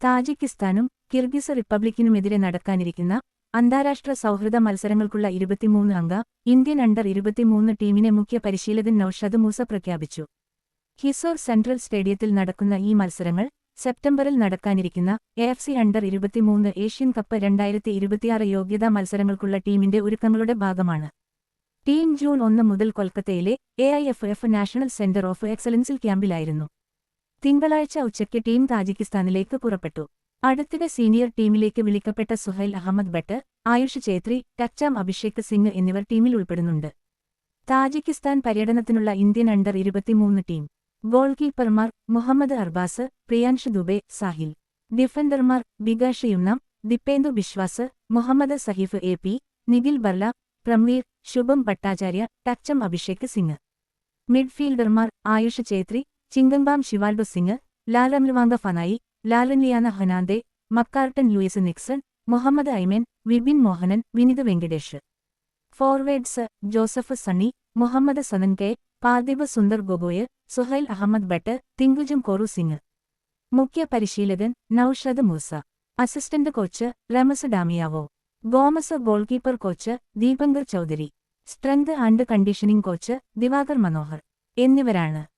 താജിക്കിസ്ഥാനും Kyrgyz റിപ്പബ്ലിക്കിനുമെതിരെ നടക്കാനിരിക്കുന്ന അന്താരാഷ്ട്ര സൗഹൃദ മത്സരങ്ങൾക്കുള്ള ഇരുപത്തിമൂന്ന് അംഗ ഇന്ത്യൻ അണ്ടർ ഇരുപത്തിമൂന്ന് ടീമിനെ മുഖ്യ പരിശീലകൻ നൌഷദ് മൂസ പ്രഖ്യാപിച്ചു. ഹിസോർ സെൻട്രൽ സ്റ്റേഡിയത്തിൽ നടക്കുന്ന ഈ മത്സരങ്ങൾ സെപ്റ്റംബറിൽ നടക്കാനിരിക്കുന്ന എ എഫ് സി അണ്ടർ ഇരുപത്തിമൂന്ന് ഏഷ്യൻ കപ്പ് രണ്ടായിരത്തി ഇരുപത്തിയാറ് യോഗ്യതാ മത്സരങ്ങൾക്കുള്ള ടീമിന്റെ ഒരുക്കങ്ങളുടെ ഭാഗമാണ്. ടീം ജൂൺ ഒന്ന് മുതൽ കൊൽക്കത്തയിലെ എ നാഷണൽ സെന്റർ ഓഫ് എക്സലൻസിൽ ക്യാമ്പിലായിരുന്നു. തിങ്കളാഴ്ച ഉച്ചയ്ക്ക് ടീം താജിക്കിസ്ഥാനിലേക്ക് പുറപ്പെട്ടു. അടുത്തിടെ സീനിയർ ടീമിലേക്ക് വിളിക്കപ്പെട്ട സുഹൈൽ അഹമ്മദ് ഭട്ട് ആയുഷ് ഛേത്രി ടച്ചാം അഭിഷേക് സിംഗ് എന്നിവർ ടീമിൽ ഉൾപ്പെടുന്നുണ്ട്. താജിക്കിസ്ഥാൻ പര്യടനത്തിനുള്ള ഇന്ത്യൻ അണ്ടർ ഇരുപത്തിമൂന്ന് ടീം. ഗോൾ കീപ്പർമാർ മുഹമ്മദ് അർബാസ് പ്രിയാൻഷ് ദുബെ സാഹിൽ. ഡിഫൻഡർമാർ ബികാഷ് യുന്നാം ദിപ്പേന്ദു ബിശ്വാസ് മുഹമ്മദ് സഹീഫ് എ പി നിഖിൽ ബർല പ്രംവീർ ശുഭം ഭട്ടാചാര്യ ടച്ചം അഭിഷേക് സിംഗ്. മിഡ്ഫീൽഡർമാർ Ayush Chhetri Chingangbam Shivaldo Singh Lalamluanga Fanai Lalnliana Hnamte Macarton Louis Nixon Mohammed Aiman Vipin Mohanan Vineeth Venkatesh. Forwards Joseph Sunny Mohammed Sanan K Parthib Sundar Gogoi Suhail Ahmad Bhat Thingujam Koru Singh. മുഖ്യ പരിശീലകൻ Noushad Moosa. Assistant coach Ramas Damiao. Gomes goalkeeper coach Deepankar Chowdhury. Strength and conditioning coach Divakar Manohar. എന്നിവരാണ്.